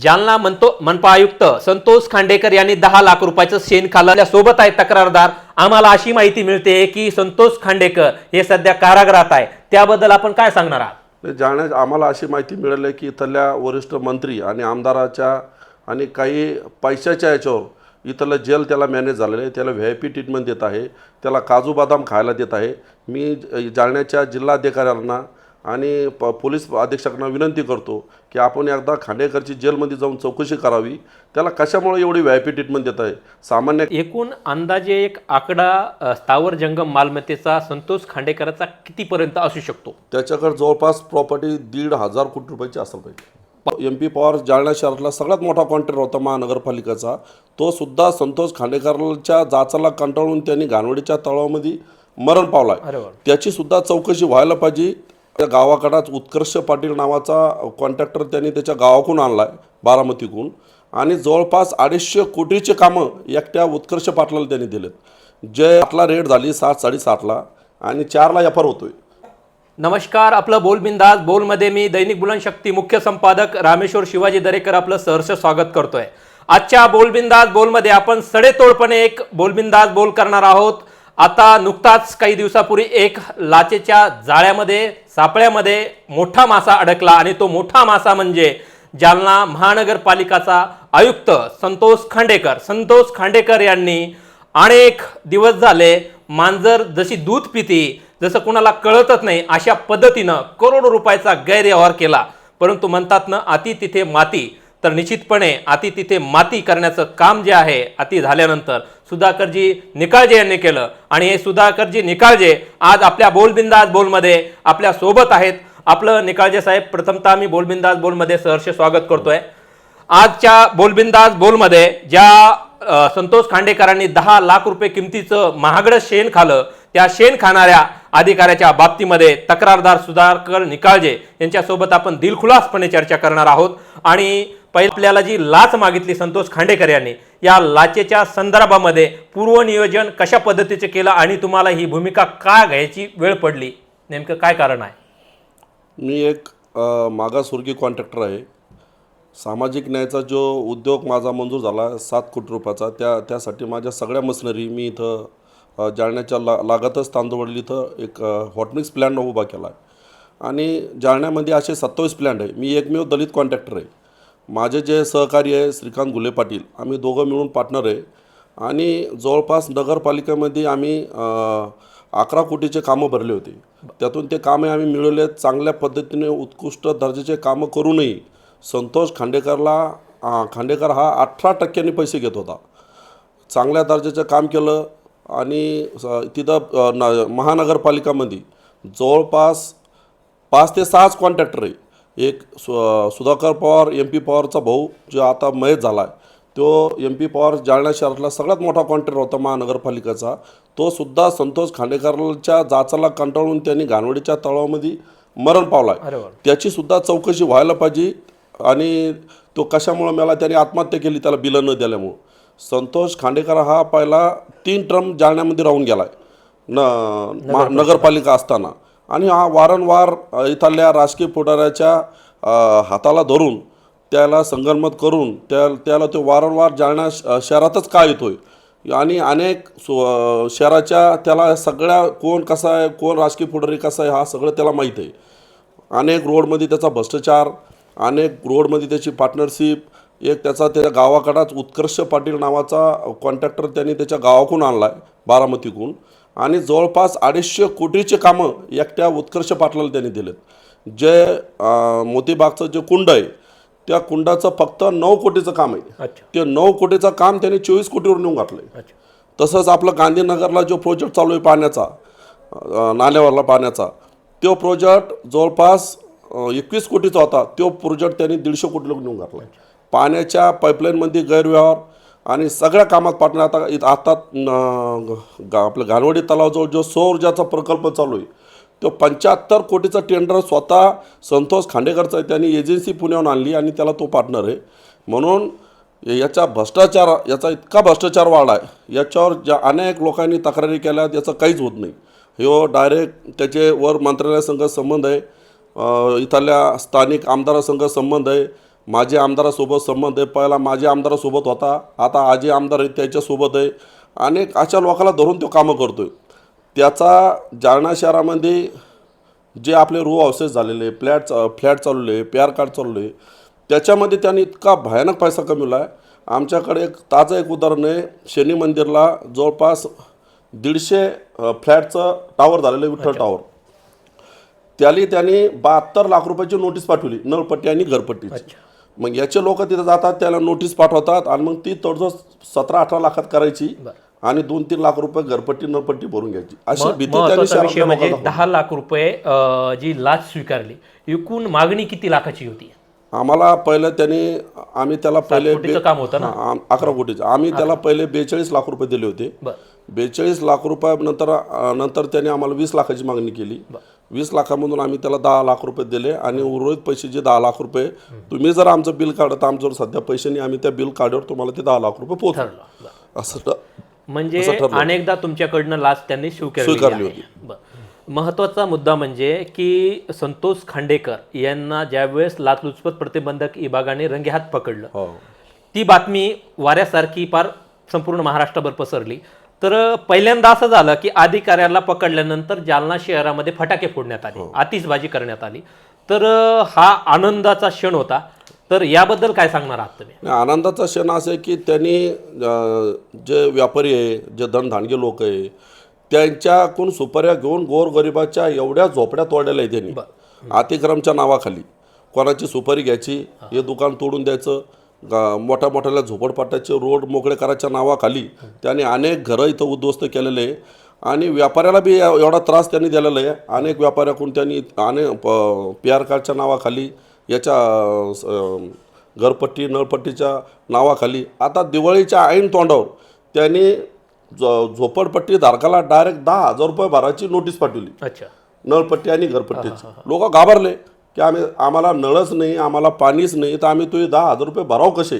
जालना म्हणतो मनपा आयुक्त संतोष खांडेकर यांनी दहा लाख रुपयाचं शेण खाल्ल्या सोबत आहे तक्रारदार. आम्हाला अशी माहिती मिळते की संतोष खांडेकर हे सध्या कारागृहात आहे. त्याबद्दल आपण काय सांगणार आहात? जाण्या जाण्यास आम्हाला अशी माहिती मिळाली की इथल्या वरिष्ठ मंत्री आणि आमदाराच्या आणि काही पैशाच्या याच्यावर इथलं जेल त्याला मॅनेज झालेलं आहे. त्याला व्ही आय पी ट्रीटमेंट देत आहे. त्याला काजू बदाम खायला देत आहे. मी ज- जालन्याच्या जिल्हाधिकाऱ्यांना आणि प पोलीस अधीक्षकांना विनंती करतो की आपण एकदा खांडेकरची जेलमध्ये जाऊन चौकशी करावी. त्याला कशामुळे एवढी व्ही आय पी ट्रीटमेंट देत आहे सामान्य एकूण अंदाजे एक आकडा स्थावर जंगम मालमत्तेचा संतोष खांडेकरचा कितीपर्यंत असू शकतो? त्याच्याकडे जवळपास प्रॉपर्टी दीड हजार कोटी रुपयाची असेल पाहिजे एम पी पॉवर जालना शहरातला सगळ्यात मोठा कॉन्ट्रॅक्टर होता महानगरपालिकेचा. तो सुद्धा संतोष खांडेकरच्या जाचाला कंटाळून त्यांनी घाणवडीच्या तळामध्ये मरण वा. त्याची सुद्धा चौकशी व्हायला पाहिजे. त्या गावाकडाच उत्कर्ष पाटील नावाचा कॉन्ट्रॅक्टर त्यांनी त्याच्या गावाकडून आणलाय बारामतीकडून. आणि जवळपास अडीचशे कोटीचे कामं एकट्या उत्कर्ष पाटलाला त्यांनी दिलेत. जे आठला रेट झाली सात साडेसातला आणि चारला एफ आर होतोय. नमस्कार आपलं बोल बिंदास. बोलमध्ये मी दैनिक बुलनशक्ती मुख्य संपादक रामेश्वर शिवाजी दरेकर आपलं सहर्ष स्वागत करतोय. आजच्या बोलबिंदास बोलमध्ये आपण सडेतोडपणे एक बोलबिंदास बोल करणार आहोत. आता नुकताच काही दिवसापूर्वी एक लाचेच्या जाळ्यामध्ये सापळ्यामध्ये मोठा मासा अडकला आणि तो मोठा मासा म्हणजे जालना महानगरपालिकाचा आयुक्त संतोष खांडेकर. संतोष खांडेकर यांनी अनेक दिवस झाले मांजर जशी दूध पिती जसं कुणाला कळतच नाही अशा पद्धतीनं करोडो रुपयाचा गैरव्यवहार केला. परंतु म्हणतात ना अति तिथे माती. तर निश्चितपणे अति तिथे माती करण्याचं काम जे आहे अति झाल्यानंतर सुधाकरजी निकाळजे यांनी केलं. आणि हे सुधाकरजी निकाळजे आज आपल्या बोलबिंदाज बोलमध्ये आपल्यासोबत आहेत. आपलं निकाळजे साहेब प्रथमतः मी बोलबिंदाज बोलमध्ये सहर्ष स्वागत करतोय. आजच्या बोलबिंदाज बोलमध्ये ज्या संतोष खांडेकरांनी दहा लाख रुपये किमतीचं महागडं शेण खालं त्या शेण खाणाऱ्या अधिकाऱ्याच्या बाबतीमध्ये तक्रारदार सुधाकर निकाळजे यांच्यासोबत आपण दिलखुलासपणे चर्चा करणार आहोत. आणि पहिले आपल्याला जी लाच मागितली संतोष खांडेकर यांनी या लाचेच्या संदर्भामध्ये पूर्वनियोजन कशा पद्धतीचे केलं आणि तुम्हाला ही भूमिका का घ्यायची वेळ पडली? नेमकं काय कारण आहे? मी एक मागासवर्गीय कॉन्ट्रॅक्टर आहे. सामाजिक न्यायाचा जो उद्योग माझा मंजूर झाला सात कोटी रुपयाचा त्या त्यासाठी माझ्या सगळ्या मशिनरी मी इथं जालन्याच्या ला लागतच तांदूळवडली इथं एक हॉटमिक्स प्लॅन उभा केला आहे. आणि जालन्यामध्ये असे सत्तावीस प्लॅन्ट आहे. मी एकमेव दलित कॉन्ट्रॅक्टर आहे. माझे जे सहकारी आहे श्रीकांत घुले पाटील आम्ही दोघं मिळून पार्टनर आहे. आणि जवळपास नगरपालिकेमध्ये आम्ही अकरा कोटीचे कामं भरले होते. त्यातून ते कामे आम्ही मिळवले चांगल्या पद्धतीने उत्कृष्ट दर्जाचे कामं करूनही संतोष खांडेकरला खांडेकर हा अठरा टक्क्यांनी पैसे घेत होता. चांगल्या दर्जाचं काम केलं. आणि तिथं न महानगरपालिकामध्ये जवळपास पाच ते सहाच कॉन्ट्रॅक्टर आहे. एक सु सुधाकर पवार एम पी पवारचा भाऊ जो आता मयत झाला आहे तो एम पी पवार जालना शहरातला सगळ्यात मोठा कॉन्ट्रॅक्टर होता महानगरपालिकेचा. तो सुद्धा संतोष खांडेकरच्या जाचाला कंटाळून त्यांनी घाणवडीच्या तळामध्ये मरण पावलाय. अरे वा. त्याची सुद्धा चौकशी व्हायला पाहिजे आणि तो कशामुळं मला? त्याने आत्महत्या केली त्याला बिलं न दिल्यामुळं. संतोष खांडेकर हा पहिला तीन टर्म जालन्यामध्ये राहून गेला आहे न मा- नगरपालिका असताना. आणि हा वारंवार इथल्या राजकीय पुढाऱ्याच्या हाताला धरून त्याला संगनमत करून त्या त्याला तो वारंवार जालना श- शहरातच का येतोय? आणि अनेक सु शहराच्या त्याला सगळ्या कोण कसा आहे कोण राजकीय पुढारी कसा आहे हा सगळं त्याला माहीत आहे. अनेक रोडमध्ये त्याचा भ्रष्टाचार अनेक रोडमध्ये त्याची पार्टनरशिप एक त्याचा त्या गावाकडाच उत्कर्ष पाटील नावाचा कॉन्ट्रॅक्टर त्यांनी त्याच्या गावाकडून आणला आहे बारामतीकडून. आणि जवळपास अडीचशे कोटीचे कामं एकट्या उत्कर्ष पाटलाला त्यांनी दिलेत. जे मोतीबागचं जे कुंड आहे त्या कुंडाचं फक्त नऊ कोटीचं काम आहे. ते नऊ कोटीचं काम त्यांनी चोवीस कोटीवर नेऊन घातलं आहे तसंच आपलं गांधीनगरला जो प्रोजेक्ट चालू आहे पाण्याचा नाल्यावरला पाण्याचा तो प्रोजेक्ट जवळपास एकवीस कोटीचा होता. तो प्रोजेक्ट त्यांनी दीडशे कोटी लोक नेऊन घातला पाण्याच्या पाईपलाईनमध्ये गैरव्यवहार आणि सगळ्या कामात पाटणं आता इथं आता गा आपलं घाणवडी तलावाजवळ जो सौर ऊर्जाचा प्रकल्प चालू आहे तो पंच्याहत्तर कोटीचा टेंडर स्वतः संतोष खांडेकरचा आहे. त्यांनी एजन्सी पुण्याहून आणली आणि त्याला तो पार्टनर आहे. म्हणून याचा भ्रष्टाचार याचा इतका भ्रष्टाचार वाढला आहे. याच्यावर ज्या अनेक लोकांनी तक्रारी केल्या याचं काहीच होत नाही. ह्यो हो, डायरेक्ट त्याचे वर मंत्रालयासंघ संबंध आहे. इथल्या स्थानिक आमदारासंघ संबंध आहे. माझे आमदारासोबत संबंध आहे. पहिला माझे आमदारासोबत होता. आता आजी आमदार आहेत त्याच्यासोबत आहे. अनेक अशा लोकांना धरून तो कामं करतोय. त्याचा जालना शहरामध्ये जे आपले रो हाऊसेस झालेले फ्लॅट फ्लॅट चालवले पी कार्ड चालवले त्याच्यामध्ये त्यांनी इतका भयानक पैसा कमवला आहे. आमच्याकडे एक ताजं एक उदाहरण आहे. शनी मंदिरला जवळपास दीडशे फ्लॅटचं टावर झालेलं आहे विठ्ठल टावर त्याली त्यांनी बहात्तर लाख रुपयाची नोटीस पाठवली नळपट्टी आणि घरपट्टीची. मग याचे लोक तिथं जातात त्याला नोटीस पाठवतात आणि मग ती तडजोड सतरा अठरा लाखात करायची आणि दोन तीन लाख रुपये घरपट्टी नळपट्टी भरून घ्यायची. अशी भीती म्हणजे दहा लाख रुपये जी लाच स्वीकारली एकूण मागणी किती लाखाची होती? आम्हाला पहिलं त्यांनी आम्ही त्याला पहिले काम होतं ना? अकरा कोटीचं. आम्ही त्याला पहिले बेचाळीस लाख रुपये दिले होते. बेचाळीस लाख रुपयानंतर अं, नंतर त्यांनी आम्हाला वीस लाखाची मागणी केली. वीस लाखामधून आम्ही त्याला दहा लाख रुपये दिले आणि उर्वरित पैसे जे दहा लाख रुपये तुम्ही जर आमचं बिल काढत तर आमच्यावर सध्या पैसे नाही आम्ही त्या बिल काढल्यावर तुम्हाला ते दहा लाख रुपये पोहोचू ठरलं असं म्हणजे. अनेकदा तुमच्याकडनं लाच त्यांनी स्वीकारली. बरं. महत्त्वाचा मुद्दा म्हणजे की संतोष खांडेकर यांना ज्यावेळेस लाचलुचपत प्रतिबंधक विभागाने रंगेहात पकडलं हो. ती बातमी वाऱ्यासारखी फार संपूर्ण महाराष्ट्रभर पसरली. तर पहिल्यांदा असं झालं की अधिकाऱ्याला पकडल्यानंतर जालना शहरामध्ये फटाके फोडण्यात आले. आतिषबाजी करण्यात आली. तर हा आनंदाचा क्षण होता. तर याबद्दल काय सांगणार आहात तुम्ही? आनंदाचा क्षण असा आहे की त्यांनी जे व्यापारी आहे जे धनधानगे लोक आहे त्यांच्याकडून सुपाऱ्या घेऊन गोरगरिबाच्या एवढ्या झोपड्या तोडलेल्या आहे त्यांनी. अतिक्रमच्या नावाखाली. कोणाची सुपारी घ्यायची हे दुकान तोडून द्यायचं मोठ्या मोठ्या झोपडपट्ट्याचे रोड मोकळे करायच्या नावाखाली त्यांनी अनेक घरं इथं उद्ध्वस्त केलेले आहे. आणि व्यापाऱ्याला बी एव- एवढा त्रास त्यांनी दिलेला आहे. अनेक व्यापाऱ्याकडून त्यांनी अनेक पी आर कार्डच्या नावाखाली याच्या घरपट्टी नळपट्टीच्या नावाखाली आता दिवाळीच्या ऐन तोंडावर त्यांनी झो झोपडपट्टी धारकाला डायरेक्ट दहा हजार रुपये भराची नोटीस पाठवली. अच्छा. नळपट्टी आणि घरपट्टीची. लोक घाबरले. की आम्ही आम्हाला नळच नाही आम्हाला पाणीच नाही तर आम्ही तुझे दहा हजार रुपये भराव कसे.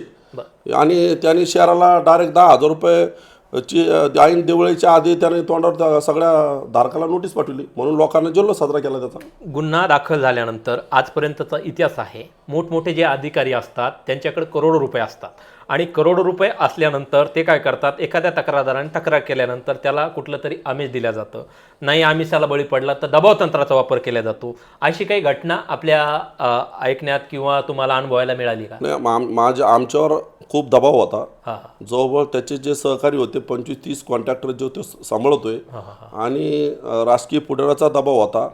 आणि त्यांनी शहराला डायरेक्ट दहा हजार रुपये ची ऐन दिवाळीच्या आधी त्याने तोंडावर सगळ्या धारकाला नोटीस पाठवली. म्हणून लोकांना जल्लोष साजरा केला त्याचा. गुन्हा दाखल झाल्यानंतर आजपर्यंतचा इतिहास आहे. मोठमोठे जे अधिकारी असतात त्यांच्याकडे करोडो रुपये असतात. आणि करोडो रुपये असल्यानंतर ते काय करतात? एखाद्या तक्रारदाराने तक्रार केल्यानंतर त्याला कुठलं तरी आमिष दिलं जातं. नाही आमिषाला बळी पडला तर दबाव तंत्राचा वापर केला जातो. अशी काही घटना आपल्या ऐकण्यात किंवा तुम्हाला अनुभवायला मिळाली का? माझ्या आमच्यावर खूप दबाव होता. हां जवळजवळ त्याचे जे सहकारी होते पंचवीस तीस कॉन्ट्रॅक्टर जे होते सांभाळतोय. आणि राजकीय पुढाऱ्याचा दबाव होता.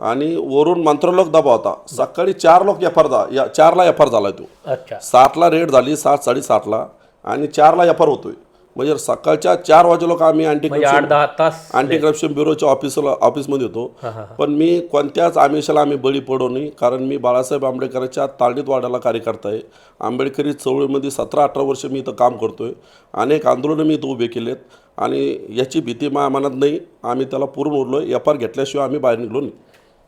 आणि वरून मंत्रालय दबाव होता. सकाळी चार लोक एफ आर या चारला एफ आर झाला तो. अच्छा. सातला रेड झाली सात साडेसातला आणि चारला एफ आर होतोय. म्हणजे सकाळच्या चार वाजे लोक आम्ही अँटी म्हणजे आठ दहा तास अँटी करप्शन ब्युरोच्या ऑफिसला ऑफिसमध्ये होतो. पण मी कोणत्याच आमिषाला आम्ही बळी पडू नये कारण मी बाळासाहेब आंबेडकरांच्या तालडीत वाड्याला कार्यकर्ता आहे. आंबेडकरी चळवळीमध्ये सतरा अठरा वर्ष मी इथं काम करतोय. अनेक आंदोलनं मी इथं उभे केलेत. आणि याची भीती माझ्या मनात नाही. आम्ही त्याला पुरून उरलो एफ आर घेतल्याशिवाय आम्ही बाहेर निघलो नाही.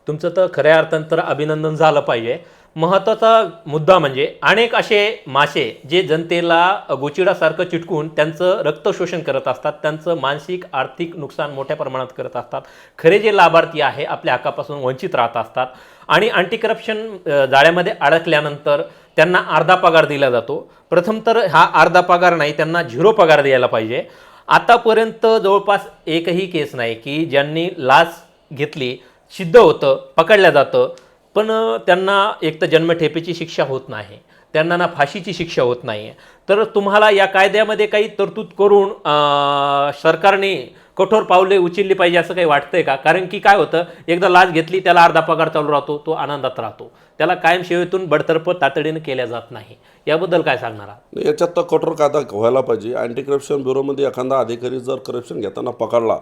तुमचं तर खऱ्या अर्थानं तर अभिनंदन झालं पाहिजे. महत्त्वाचा मुद्दा म्हणजे अनेक असे मासे जे जनतेला गोचिडासारखं चिटकून त्यांचं रक्त शोषण करत असतात त्यांचं मानसिक आर्थिक नुकसान मोठ्या प्रमाणात करत असतात. खरे जे लाभार्थी आहे आपल्या हक्कापासून वंचित राहत असतात. आणि अँटी करप्शन जाळ्यामध्ये अडकल्यानंतर त्यांना अर्धा पगार दिला जातो. प्रथम तर हा अर्धा पगार नाही त्यांना झिरो पगार द्यायला पाहिजे. आतापर्यंत जवळपास एकही केस नाही की ज्यांनी लाच घेतली सिद्ध होतं पकडलं जातं. पण त्यांना एक तर जन्मठेपेची शिक्षा होत नाही. त्यांना ना फाशीची शिक्षा होत नाही. तर तुम्हाला या कायद्यामध्ये काही तरतूद करून सरकारने कठोर पावले उचलली पाहिजे असं काही वाटतंय का? कारण की काय होतं एकदा लाच घेतली त्याला अर्धा पगार चालू राहतो तो आनंदात राहतो. त्याला कायम सेवेतून बडतर्फ तातडीनं केल्या जात नाही. याबद्दल काय सांगणार आहात? याच्यात तर कठोर कायदा व्हायला पाहिजे. अँटी करप्शन ब्युरोमध्ये एखादा अधिकारी जर करप्शन घेताना पकडला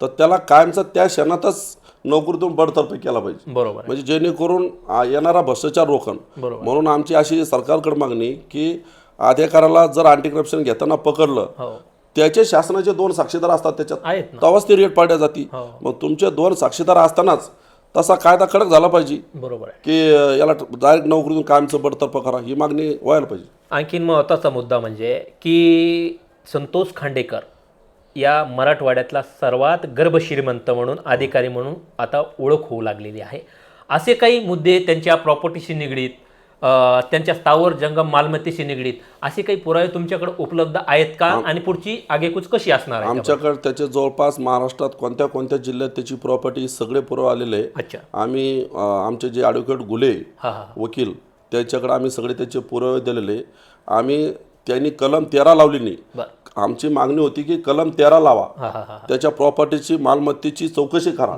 तर त्याला कायमचा त्या क्षणातच नोकरीतून बडतर्फी केला पाहिजे. बरोबर. म्हणजे जेणेकरून येणारा भ्रष्टाचार बरोबर. म्हणून आमची अशी सरकारकडे मागणी की अधिकाऱ्याला जर अँटी करप्शन घेताना पकडलं हो. त्याचे शासनाचे दोन साक्षीदार असतात त्याच्यात. तेव्हाच ती रेट पाडल्या जाती. हो. मग तुमचे दोन साक्षीदार असतानाच तसा कायदा कडक झाला पाहिजे. बरोबर की याला डायरेक्ट नोकरीतून कायमचं बडतर्फ करा ही मागणी व्हायला पाहिजे. आणखीन महत्त्वाचा मुद्दा म्हणजे की संतोष खांडेकर या मराठवाड्यातला सर्वात गर्भश्रीमंत म्हणून अधिकारी म्हणून आता ओळख होऊ लागलेली आहे. असे काही मुद्दे त्यांच्या प्रॉपर्टीशी निगडीत त्यांच्या स्थावर जंगम मालमत्तेशी निगडीत असे काही पुरावे तुमच्याकडे उपलब्ध आहेत का? आणि पुढची आगेकूच कशी असणार आहे आमच्याकडे त्याचे जवळपास महाराष्ट्रात कोणत्या कोणत्या जिल्ह्यात त्याची प्रॉपर्टी सगळे पुरावे आलेले आहे अच्छा. आम्ही आमचे जे ॲडव्होकेट गुले वकील त्याच्याकडे आम्ही सगळे त्याचे पुरावे दिलेले आम्ही त्यांनी कलम तेरा लावली नाही. आमची मागणी होती की कलम तेरा लावा. त्याच्या प्रॉपर्टीची मालमत्तेची चौकशी करा.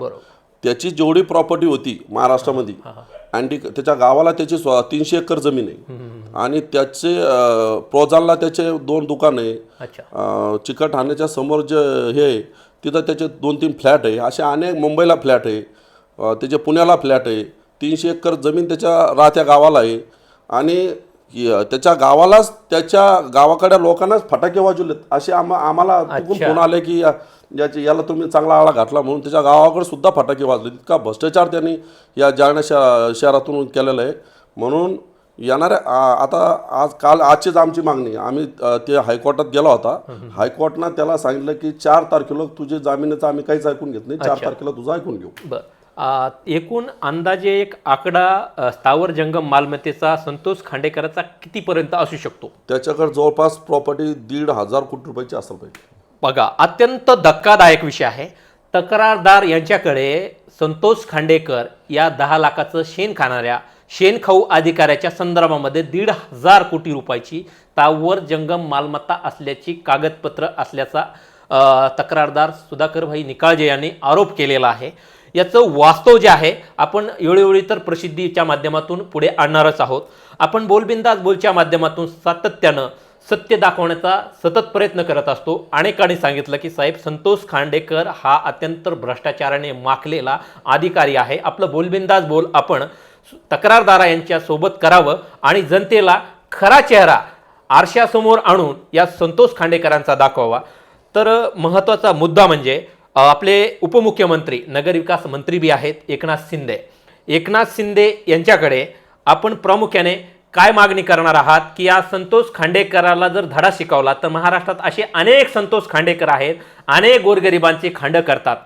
त्याची जेवढी प्रॉपर्टी होती महाराष्ट्रामध्ये आणि त्याच्या गावाला त्याची स्व तीनशे एकर जमीन आहे. आणि त्याचे अं, प्रोजानला त्याचे दोन दुकान आहे. अच्छा. अं, चिकटहाण्याच्या समोर जे हे आहे तिथं त्याचे दोन तीन फ्लॅट आहे. असे अनेक मुंबईला फ्लॅट आहे. त्याचे पुण्याला फ्लॅट आहे. तीनशे एकर जमीन त्याच्या राहत्या गावाला आहे. आणि य- त्याच्या गावालाच त्याच्या गावाकडे लोकांनाच फटाके वाजवलेत. असे आम्हा आम्हाला फोन आले की या- याची याला तुम्ही चांगला आळा घातला म्हणून त्याच्या गावाकडे सुद्धा फटाके वाजले. इतका भ्रष्टाचार त्यांनी या जालना शहरा शहरातून केलेला आहे. म्हणून येणाऱ्या आ- आता आज काल आजचीच आमची मागणी. आहे. आम्ही अ, ते हायकोर्टात गेला होता. हायकोर्टनं त्याला सांगितलं की चार तारखेला तुझे जामिनाचं आम्ही काहीच ऐकून घेत नाही. चार तारखेला तुझं ऐकून घेऊ. बर. एकूण अंदाजे एक आकडा स्थावर जंगम मालमत्तेचा संतोष खांडेकरांचा कितीपर्यंत असू शकतो? त्याच्याकडे जवळपास प्रॉपर्टी दीड हजार कोटी रुपयाची असेल पाहिजे. बघा अत्यंत धक्कादायक विषय आहे. तक्रारदार यांच्याकडे संतोष खांडेकर या दहा लाखाचं शेण खाणाऱ्या शेणखाऊ अधिकाऱ्याच्या संदर्भामध्ये दीड हजार कोटी रुपयाची तावर जंगम मालमत्ता असल्याची कागदपत्र असल्याचा तक्रारदार सुधाकर भाई निकाळजे यांनी आरोप केलेला आहे. याचं वास्तव जे आहे आपण वेळोवेळी तर प्रसिद्धीच्या माध्यमातून पुढे आणणारच आहोत. आपण बोलबिंदास बोलच्या माध्यमातून सातत्यानं सत्य दाखवण्याचा सतत प्रयत्न करत असतो. अनेकांनी सांगितलं की साहेब संतोष खांडेकर हा अत्यंत भ्रष्टाचाराने माखलेला अधिकारी आहे. आपलं बोलबिंदास बोल आपण तक्रारदारा यांच्या सोबत करावं आणि जनतेला खरा चेहरा आरशासमोर आणून या संतोष खांडेकरांचा दाखवावा. तर महत्त्वाचा मुद्दा म्हणजे आपले उपमुख्यमंत्री नगरविकास मंत्री बी आहेत एकनाथ शिंदे. एकनाथ शिंदे यांच्याकडे आपण प्रामुख्याने काय मागणी करणार आहात? की या संतोष खांडेकराला जर धडा शिकवला तर महाराष्ट्रात असे अनेक संतोष खांडेकर आहेत अनेक गोरगरिबांचे खांड करतात.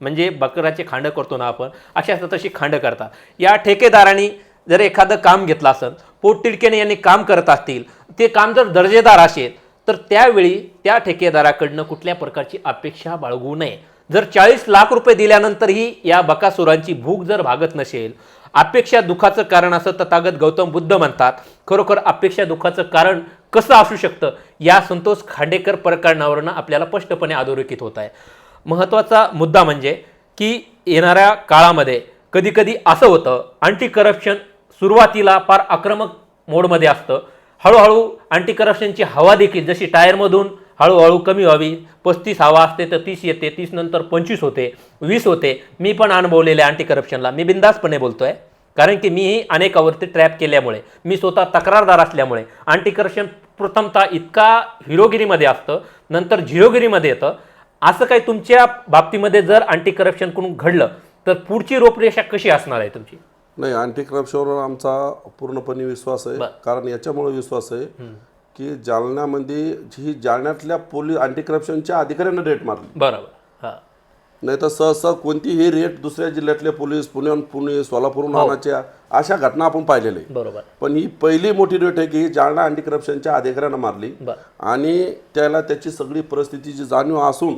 म्हणजे बकराचे खांड करतो ना आपण अशा तशी खांड करतात. या ठेकेदारांनी जर एखादं काम घेतलं असेल पोटतिडकेने यांनी काम करत असतील ते काम जर दर्जेदार असेल तर त्यावेळी त्या ठेकेदाराकडनं कुठल्या प्रकारची अपेक्षा बाळगू नये. जर चाळीस लाख रुपये दिल्यानंतरही या बकासुरांची भूक जर भागत नसेल अपेक्षा दुखाचं कारण असं तथागत गौतम बुद्ध म्हणतात. खरोखर अपेक्षा दुखाचं कारण कसं असू शकतं? या संतोष खांडेकर प्रकरणावरनं आपल्याला स्पष्टपणे अधोरेखित होत आहे. महत्त्वाचा मुद्दा म्हणजे की येणाऱ्या काळामध्ये कधीकधी असं होतं अँटी करप्शन सुरुवातीला फार आक्रमक मोडमध्ये असतं. हळूहळू अँटी करप्शनची हवा देखील जशी टायरमधून हळूहळू कमी व्हावी. पस्तीस हवा असते तर तीस येते तीस नंतर पंचवीस होते वीस होते. मी पण अनुभवलेले अँटी करप्शनला मी बिंदासपणे बोलतोय. कारण की मीही अनेकावरती ट्रॅप केल्यामुळे मी स्वतः तक्रारदार असल्यामुळे अँटी करप्शन प्रथमतः इतका हिरोगिरीमध्ये असतं नंतर झिरोगिरीमध्ये येतं. असं काही तुमच्या बाबतीमध्ये जर अँटी करप्शन करून घडलं तर पुढची रूपरेषा कशी असणार आहे तुमची? नाही अँटी करप्शनवर आमचा पूर्णपणे विश्वास आहे. कारण याच्यामुळे विश्वास आहे. की जालन्यामध्ये ही जालन्यातल्या पोलीस अँटी करप्शनच्या अधिकाऱ्यांना रेट मारली. बरोबर. हां. नाही तर सहसा कोणतीही रेट दुसऱ्या जिल्ह्यातले पोलीस पुण्याहून पुणे सोलापूरहून आणायच्या अशा घटना आपण पाहिलेल्या आहे बरोबर. पण ही पहिली मोठी रेट आहे की ही जालना अँटी करप्शनच्या अधिकाऱ्यांना मारली. बरं. आणि त्याला त्याची सगळी परिस्थितीची जाणीव असून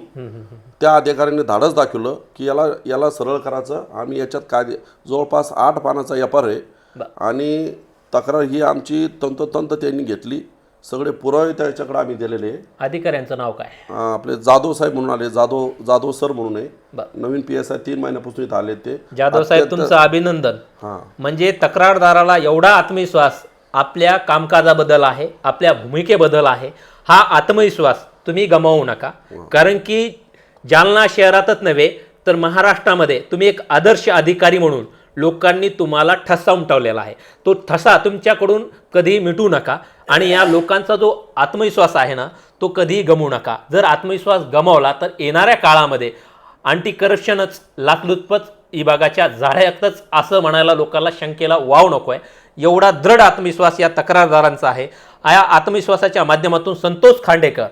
त्या अधिकाऱ्यांनी धाडस दाखवलं की याला याला सरळ करायचं. आम्ही याच्यात काय जवळपास आठ पानाचा व्यापार आहे. आणि तक्रार ही आमची तंतोतंत त्यांनी घेतली. सगळे पुरावे त्याच्याकडे आम्ही दिलेले आहे. अधिकाऱ्यांचं नाव काय? अं, आपले जाधव साहेब म्हणून आले जाधव जाधव सर म्हणून आहे. बरं. नवीन पी एस आय तीन महिन्यापासून इथं आले ते. जाधव साहेब तुमचं अभिनंदन. हां. म्हणजे तक्रारदाराला एवढा आत्मविश्वास आपल्या कामकाजाबद्दल आहे आपल्या भूमिकेबद्दल आहे हा आत्मविश्वास तुम्ही गमावू नका. कारण की जालना शहरातच नव्हे तर महाराष्ट्रामध्ये तुम्ही एक आदर्श अधिकारी म्हणून लोकांनी तुम्हाला ठसा उमटवलेला आहे. तो ठसा तुमच्याकडून कधी मिटू नका. आणि या लोकांचा जो आत्मविश्वास आहे ना तो कधीही गमवू नका. जर आत्मविश्वास गमावला तर येणाऱ्या काळामध्ये अँटी करप्शनच लाचलुचपत विभागाच्या जाळ्यातच असं म्हणायला लोकांना शंकेला वाव नको आहे एवढा दृढ आत्मविश्वास या तक्रारदारांचा आहे. या आत्मविश्वासाच्या माध्यमातून संतोष खांडेकर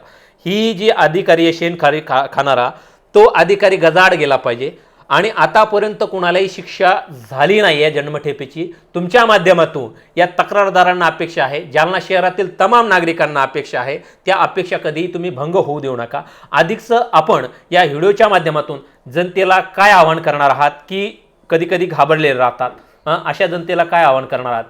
ही जी अधिकारी आहे शेण खारी खा खाणारा तो अधिकारी गजाड गेला पाहिजे. आणि आतापर्यंत कुणालाही शिक्षा झाली नाही या जन्मठेपेची तुमच्या माध्यमातून या तक्रारदारांना अपेक्षा आहे जालना शहरातील तमाम नागरिकांना अपेक्षा आहे त्या अपेक्षा कधीही तुम्ही भंग होऊ देऊ नका. अधिकचं आपण या व्हिडिओच्या माध्यमातून जनतेला काय आवाहन करणार आहात की कधी कधी घाबरलेले राहतात? अशा जनतेला काय आवाहन करणार आहात?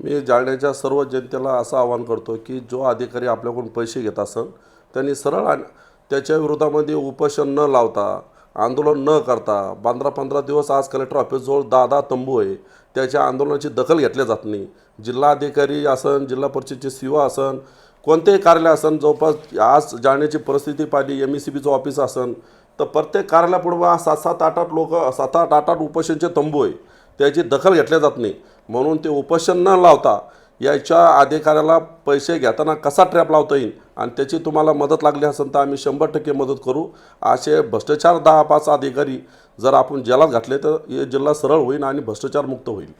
मी जालन्याच्या सर्व जनतेला असं आवाहन करतो की जो अधिकारी आपल्याकडून पैसे घेत असेल त्यांनी सरळ आणि त्याच्या विरोधामध्ये उपोषण न लावता आंदोलन न करता पंधरा पंधरा दिवस आज कलेक्टर ऑफिसजवळ दहा दहा तंबू आहे. त्याच्या आंदोलनाची दखल घेतली जात नाही. जिल्हाधिकारी असन जिल्हा परिषदचे सी असन कोणतेही कार्यालय असन जवळपास आज जाण्याची परिस्थिती पाहिली एम ई सी बीचं ऑफिस असन तर प्रत्येक कार्यालयापुढं सात सात आठ आठ लोक सात आठ आठ आठ उपोषणचे तंबू आहे. त्याची दखल घेतल्या जात नाही. म्हणून ते उपोषण न लावता याच्या अधिकाऱ्याला पैसे घेताना कसा ट्रॅप लावता येईल? आणि त्याची तुम्हाला मदत लागली असेल तर आम्ही शंभर टक्के मदत करू. असे भ्रष्टाचार दहा पाच अधिकारी जर आपण जेलात घातले तर हे जिल्हा सरळ होईल आणि भ्रष्टाचारमुक्त होईल.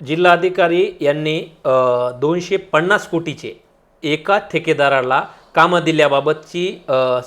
जिल्हाधिकारी यांनी दोनशे पन्नास कोटीचे एका ठेकेदाराला कामं दिल्याबाबतची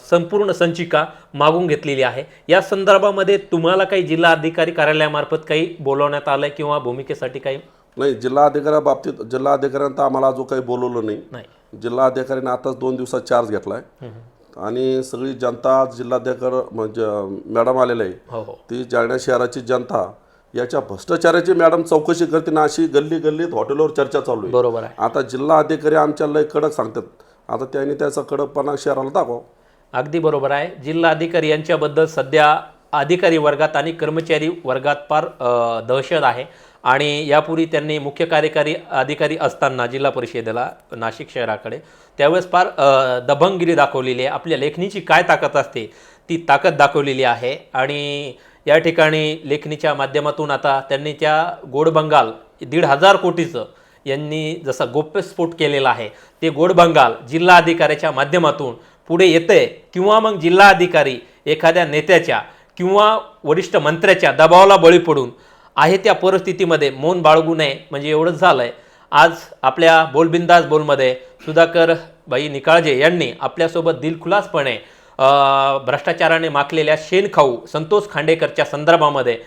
संपूर्ण संचिका मागून घेतलेली आहे. या संदर्भामध्ये तुम्हाला काही जिल्हा अधिकारी कार्यालयामार्फत काही बोलवण्यात आलं आहे किंवा भूमिकेसाठी काही नाही जिल्हा अधिकाऱ्याबाबतीत जिल्हा अधिकाऱ्यांना तर आम्हाला अजून काही बोलवलं नाही. नाही. जिल्हा अधिकाऱ्याने आताच दोन दिवसात चार्ज घेतला आहे आणि सगळी जनता जिल्हाधिकारी म्हणजे मॅडम आलेले आहे हो हो. ती जालना शहराची जनता याच्या भ्रष्टाचाराची मॅडम चौकशी करते ना अशी गल्ली गल्लीत हॉटेलवर चर्चा चालू आहे. बरोबर आहे. आता जिल्हा अधिकारी आमच्या लय कडक सांगतात. आता त्यांनी त्याचा कडकपणा शहराला दाखवा. अगदी बरोबर आहे. जिल्हा अधिकारी यांच्याबद्दल सध्या अधिकारी वर्गात आणि कर्मचारी वर्गात फार दहशत आहे. आणि यापूर्वी त्यांनी मुख्य कार्यकारी अधिकारी असताना जिल्हा परिषदेला नाशिक शहराकडे त्यावेळेस फार दबंगगिरी दाखवलेली आहे. आपल्या लेखणीची काय ताकद असते ती ताकद दाखवलेली आहे. आणि या ठिकाणी लेखणीच्या माध्यमातून आता त्यांनी त्या गोड बंगाल दीड हजार कोटीचं यांनी जसा गोप्यस्फोट केलेला आहे ते गोड बंगाल जिल्हा अधिकाऱ्याच्या माध्यमातून पुढे येते किंवा मग जिल्हा अधिकारी एखाद्या नेत्याच्या किंवा वरिष्ठ मंत्र्याच्या दबावाला बळी पडून आहे त्या परिस्थितीमध्ये मौन बाळगू नये म्हणजे एवढंच झालंय. आज आपल्या बोलबिंदास बोलमध्ये सुधाकर बाई निकाळजे यांनी आपल्यासोबत दिलखुलासपणे भ्रष्टाचाराने माखलेल्या शेणखाऊ संतोष खांडेकरच्या संदर्भामध्ये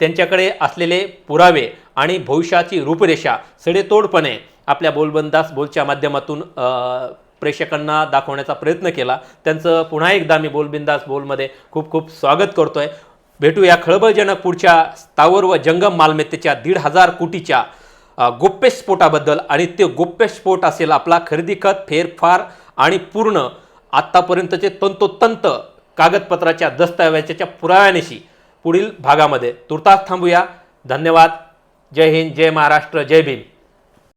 त्यांच्याकडे असलेले पुरावे आणि भविष्याची रूपरेषा सडेतोडपणे आपल्या बोलबंदास बोलच्या माध्यमातून प्रेक्षकांना दाखवण्याचा प्रयत्न केला. त्यांचं पुन्हा एकदा मी बोलबिंदास बोलमध्ये खूप खूप स्वागत करतो आहे भेटू या खळबळजनक पुढच्या स्थावर व जंगम मालमत्तेच्या दीड हजार कोटीच्या गोप्यस्फोटाबद्दल आणि ते गोप्यस्फोट असेल आपला खरेदी खत फेरफार आणि पूर्ण आत्तापर्यंतचे तंतोतंत कागदपत्राच्या दस्तऐवजाच्या पुराव्यानिशी पुढील भागामध्ये तुर्तास थांबूया. धन्यवाद. जय हिंद जय महाराष्ट्र जय भीम.